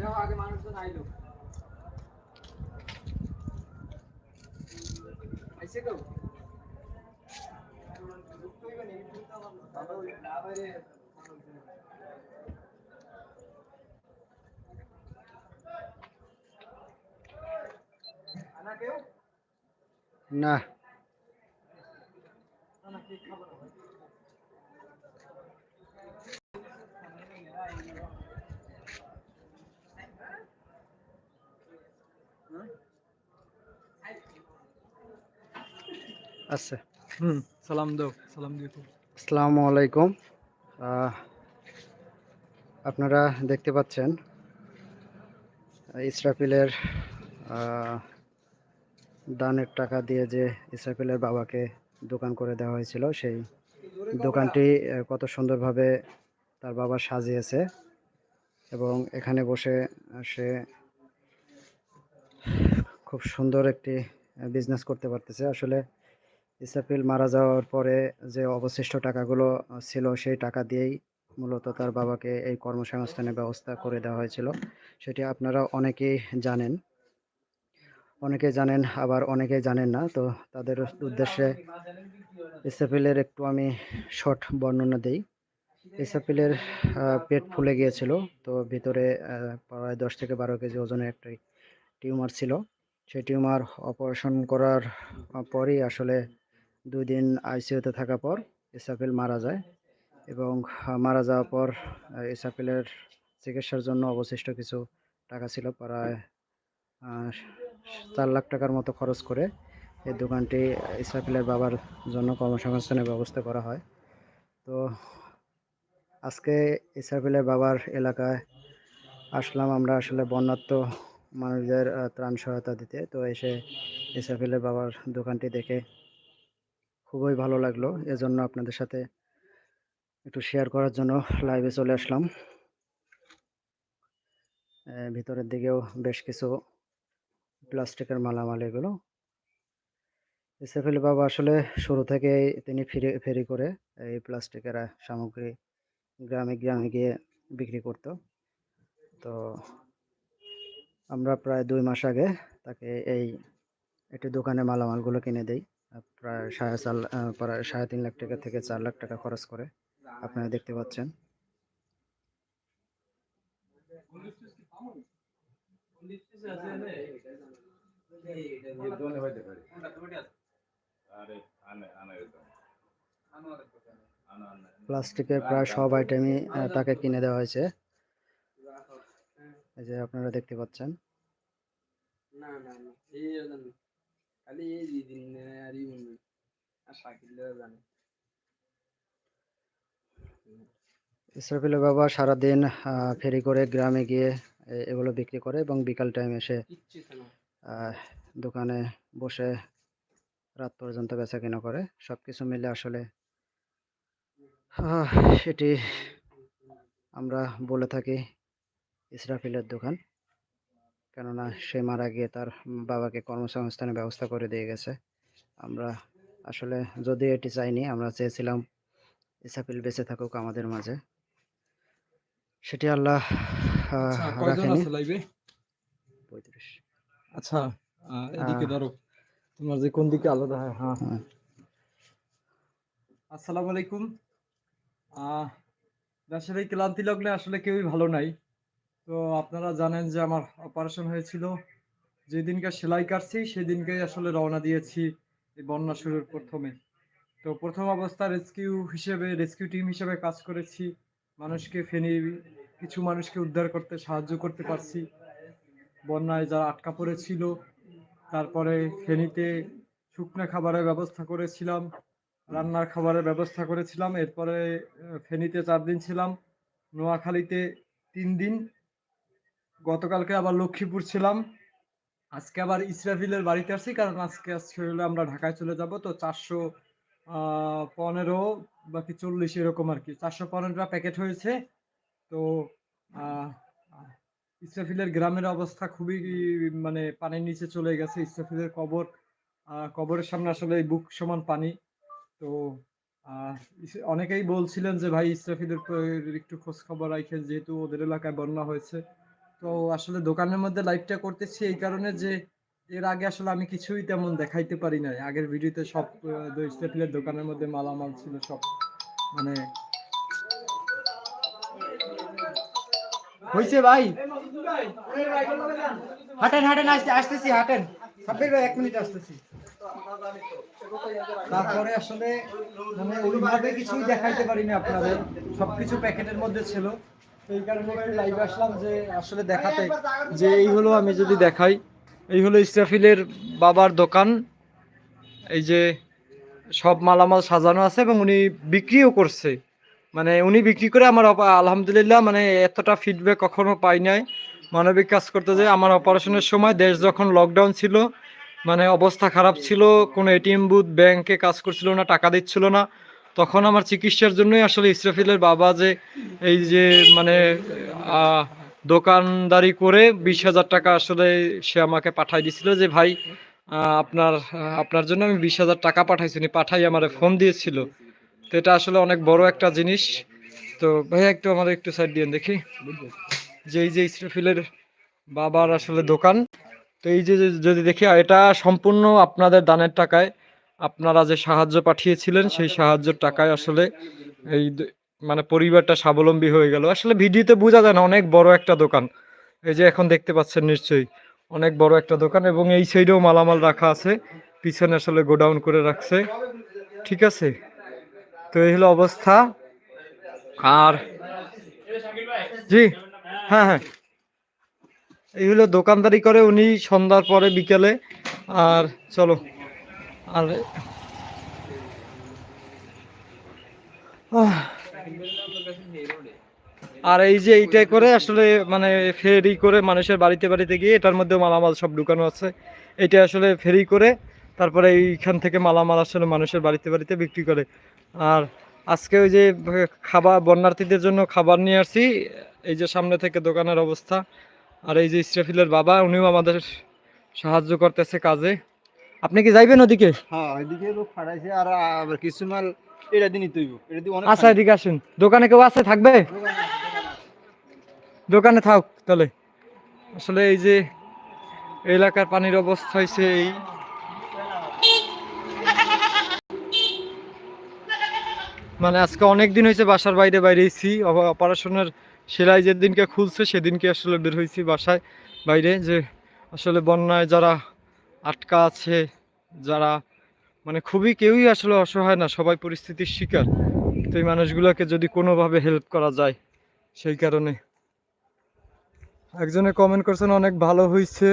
দেখো আগে মানুষজন আইলো আইছে কেউ আনা কেউ না আচ্ছা হুম সালাম দাও সালাম দিও আসসালামু আলাইকুম। আপনারা দেখতে পাচ্ছেন ইসরাফিলের দানের টাকা দিয়ে যে ইসরাফিলের বাবাকে দোকান করে দেওয়া হয়েছিল সেই দোকানটি কত সুন্দরভাবে তার বাবা সাজিয়েছে এবং এখানে বসে সে খুব সুন্দর একটি বিজনেস করতে পারতেছে। আসলে ইসরাফিল মারা যাওয়ার পরে যে অবশিষ্ট টাকাগুলো ছিল সেই টাকা দিয়েই মূলত তার বাবাকে এই কর্মসংস্থানের ব্যবস্থা করে দেওয়া হয়েছিল। সেটি আপনারা অনেকেই জানেন। অনেকে জানেন, আবার অনেকে জানেন না। তো তাদের উদ্দেশ্যে ইসাফিলের একটু আমি শর্ট বর্ণনা দিই। ইসাফিলের পেট ফুলে গিয়েছিল। তো ভিতরে প্রায় দশ থেকে বারো কেজি ওজনের একটি টিউমার ছিল। সেই টিউমার অপারেশন করার পরই আসলে দুই দিন আইসিইউতে থাকার পর ইসাফিল মারা যায় এবং মারা যাওয়ার পর ইসাফিলের চিকিৎসার জন্য অবশিষ্ট কিছু টাকা ছিল প্রায় চার লাখ টাকার মতো খরচ করে এই দোকানটি ইসরাফিলের বাবার জন্য কর্মসংস্থানের ব্যবস্থা করা হয়। তো আজকে ইসরাফিলের বাবার এলাকায় আসলাম আমরা আসলে বন্যাত্ম মানুষদের ত্রাণ সহায়তা দিতে। তো এসে ইসরাফিলের বাবার দোকানটি দেখে খুবই ভালো লাগল। এজন্য আপনাদের সাথে একটু শেয়ার করার জন্য লাইভে চলে আসলাম। ভিতরের দিকেও বেশ কিছু প্লাস্টিকের মালামাল এগুলো। ইসরাফিল বাবা আসলে শুরু থেকেই তিনি ফিরে, ফেরি করে এই প্লাস্টিকের সামগ্রী গ্রামে গ্রামে গিয়ে বিক্রি করত। তো আমরা প্রায় দুই মাস আগে তাকে এই একটি দোকানে মালামালগুলো কিনে দেই। প্রায় সাড়ে চার প্রায় সাড়ে তিন লাখ টাকা থেকে চার লাখ টাকা খরচ করে আপনারা দেখতে পাচ্ছেন। প্লাস্টিকের প্রায় সব আইটেমই তাকে কিনে দেওয়া হয়েছে। এই যে আপনারা দেখতে পাচ্ছেন। না না না খালি এই দিন আর ই আর শাকিল জানে। ইসরাফিলের বাবা সারাদিন ফেরি করে গ্রামে গিয়ে এগুলো বিক্রি করে এবং বিকাল টাইম এসে দোকানে বসে রাত পর্যন্ত বেচা কেনা করে। সব কিছু মিলে আসলে এটি আমরা বলে থাকি ইসরাফিলের দোকান। কেননা সে মারা গিয়ে তার বাবাকে কর্মসংস্থানের ব্যবস্থা করে দিয়ে গেছে। আমরা আসলে যদি এটি চাইনি আমরা চেয়েছিলাম ইসরাফিল বেঁচে থাকুক আমাদের মাঝে। সেটি আল্লাহ আচ্ছা রাখেনি। পঁয়ত্রিশ। আচ্ছা আহ, এদিকে ধরো। তোমার যে কোন দিকে আলাদা হয় হ্যাঁ। হ্যাঁ। আসসালামু আলাইকুম। আহ দেশের ক্লান্তি লগ্নে আসলে কেউই ভালো নাই। তো আপনারা জানেন যে আমার অপারেশন হয়েছিল। যেদিনকে সেলাই কাটছি, সেদিনকেই আসলে রওনা দিয়েছি এই বন্যা শুরুর প্রথমে। তো প্রথম অবস্থা রেস্কিউ হিসেবে রেস্কিউ টিম হিসেবে কাজ করেছি। মানুষকে ফেনি, কিছু মানুষকে উদ্ধার করতে সাহায্য করতে পারছি। বন্যায় যারা আটকা পড়েছিল, তারপরে ফেনীতে শুকনো খাবারের ব্যবস্থা করেছিলাম, রান্নার খাবারের ব্যবস্থা করেছিলাম। এরপরে ফেনীতে চার দিন ছিলাম। নোয়াখালীতে তিন দিন। গতকালকে আবার লক্ষ্মীপুর ছিলাম। আজকে আবার ইসরাফিলের বাড়িতে আসছি, কারণ আজকে আজকে হলে আমরা ঢাকায় চলে যাব। তো চারশো পনেরো বাকি চল্লিশ এরকম আর কি। চারশো পনেরোটা প্যাকেট হয়েছে। তো ইসরাফিলের গ্রামের অবস্থা খুবই মানে পানির নিচে চলে গেছে। ইসরাফিলের কবর কবরের সামনে আসলে বুক সমান পানি। তো অনেকেই বলছিলেন যে ভাই ইসরাফিলের একটু খোঁজ খবর রাখেন, যেহেতু ওদের এলাকায় বন্যা হয়েছে। তো আসলে দোকানের মধ্যে লাইভটা করতেছি এই কারণে যে এর আগে আসলে আমি কিছুই তেমন দেখাইতে পারি নাই। আগের ভিডিওতে সব স্টেফিলের দোকানের মধ্যে মালামাল ছিল সব। মানে হয়েছে ভাই। হাঁটেন হাঁটেন, আসতে, আসতেছি, হাঁটেন। সাব্বির ভাই, এক মিনিট আসতেছি। তারপরে আসলে মানে ওইভাবে কিছুই দেখাইতে পারিনি আপনাদের। সবকিছু প্যাকেটের মধ্যে ছিল। এই কারণে লাইভে আসলাম যে আসলে দেখাতে যে এই হলো আমি যদি দেখাই এই হলো ইসরাফিলের বাবার দোকান। এই যে সব মালামাল সাজানো আছে এবং উনি বিক্রিও করছে। মানে উনি বিক্রি করে আমার আলহামদুলিল্লাহ মানে এতটা ফিডব্যাক কখনো পাই নাই। মানবিক কাজ করতে যে আমার অপারেশনের সময় দেশ যখন লকডাউন ছিল মানে অবস্থা খারাপ ছিল কোনো এটিএম বুথ ব্যাংকে কাজ করছিল না টাকা দিচ্ছিল না। তখন আমার চিকিৎসার জন্যই আসলে ইসরাফিলের বাবা যে এই যে মানে দোকানদারি করে বিশ হাজার টাকা আসলে সে আমাকে পাঠাই দিছিল যে, ভাই আপনার আপনার জন্য আমি বিশ হাজার টাকা পাঠাইছি। পাঠাই আমার ফোন দিয়েছিল। তো এটা আসলে অনেক বড় একটা জিনিস। তো ভাইয়া, একটু আমাদের একটু সাইড দিয়ে দেখি। যে, এই যে ইসরাফিলের বাবার আসলে দোকান। তো এই যে- যদি দেখি, এটা সম্পূর্ণ আপনাদের দানের টাকায়। আপনারা যে সাহায্য পাঠিয়েছিলেন, সেই সাহায্যের টাকায় আসলে এই মানে পরিবারটা স্বাবলম্বী হয়ে গেল। আসলে ভিডিওতে বোঝা যায় না, অনেক বড় একটা দোকান। এই যে এখন দেখতে পাচ্ছেন নিশ্চয়ই, অনেক বড় একটা দোকান এবং এই সাইডেও মালামাল রাখা আছে। পিছনে আসলে গোডাউন করে রাখছে। ঠিক আছে? তো এই হলো অবস্থা। আর জি হ্যাঁ হ্যাঁ। এই হলো দোকানদারি করে, উনি সন্ধ্যার পরে বিকেলে। আর চলো। আর আর এই যে এইটাই করে আসলে মানে ফেরি করে মানুষের বাড়িতে বাড়িতে গিয়ে এটার মধ্যে মালামাল সব ঢুকানো আছে। এটা আসলে ফেরি করে তারপরে এইখান থেকে মালামাল আসলে মানুষের বাড়িতে বাড়িতে বিক্রি করে। আর আজকে ওই যে খাবার, বন্যার্থীদের জন্য খাবার নিয়ে আসছি এই যে সামনে থেকে দোকানের অবস্থা। আর এই যে ইসরাফিলের বাবা, উনিও আমাদের সাহায্য করতেছে কাজে। আপনি কি যাইবেন ওদিকে? হ্যাঁ এদিকে লোক ফাটাইছে আর আবার কিছু মাল এটা দিনই তুইব এটা দিয়ে অনেক আচ্ছা এদিকে আসুন। দোকানে কেউ আছে থাকবে? দোকানে থাক তাহলে। আসলে এই যে এলাকার পানির অবস্থা হয়েছে এই। মানে আজকে অনেক দিন হয়েছে বাসার বাইরে বাইরেছি। অপারেশনের সেলাই যেদিনকে খুলছে সেদিনকে আসলে বের হয়েছি বাসায় বাইরে যে আসলে বন্যায় যারা আটকা আছে, যারা মানে খুবই কেউই আসলে অসহায় না, সবাই পরিস্থিতির শিকার। তো এই মানুষগুলোকে যদি কোনোভাবে হেল্প করা যায়, সেই কারণে। একজনে কমেন্ট করছেন, অনেক ভালো হয়েছে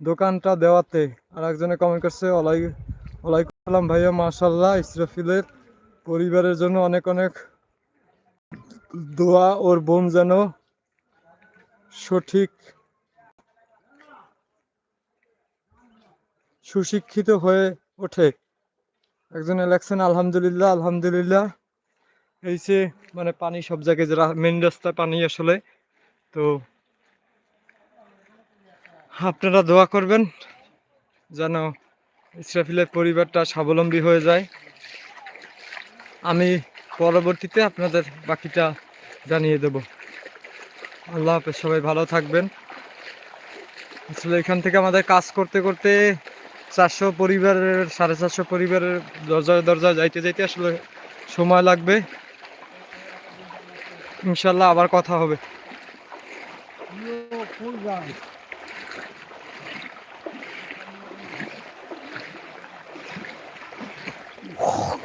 দোকানটা দেওয়াতে। আর একজনে কমেন্ট করছে, ওলাই ওয়ালাইকুম সালাম ভাইয়া মাশাল্লাহ ইসরাফিলের পরিবারের জন্য অনেক অনেক দোয়া, ওর বোন যেন সঠিক সুশিক্ষিত হয়ে ওঠে। একজন লেখছেন আলহামদুলিল্লাহ আলহামদুলিল্লাহ। এই যে মানে পানি সব জায়গায় মেন রাস্তায় পানি আসলে, তো আপনারা দোয়া করবেন যেন ইসরাফিলের পরিবারটা স্বাবলম্বী হয়ে যায়। আমি পরবর্তীতে আপনাদের বাকিটা জানিয়ে দেব। আল্লাহ হাফেজ, সবাই ভালো থাকবেন। আসলে এখান থেকে আমাদের কাজ করতে করতে চারশো পরিবারের, সাড়ে চারশো পরিবারের দরজায় দরজায় যাইতে যাইতে আসলে সময় লাগবে ইনশাল্লাহ আবার কথা হবে Oh.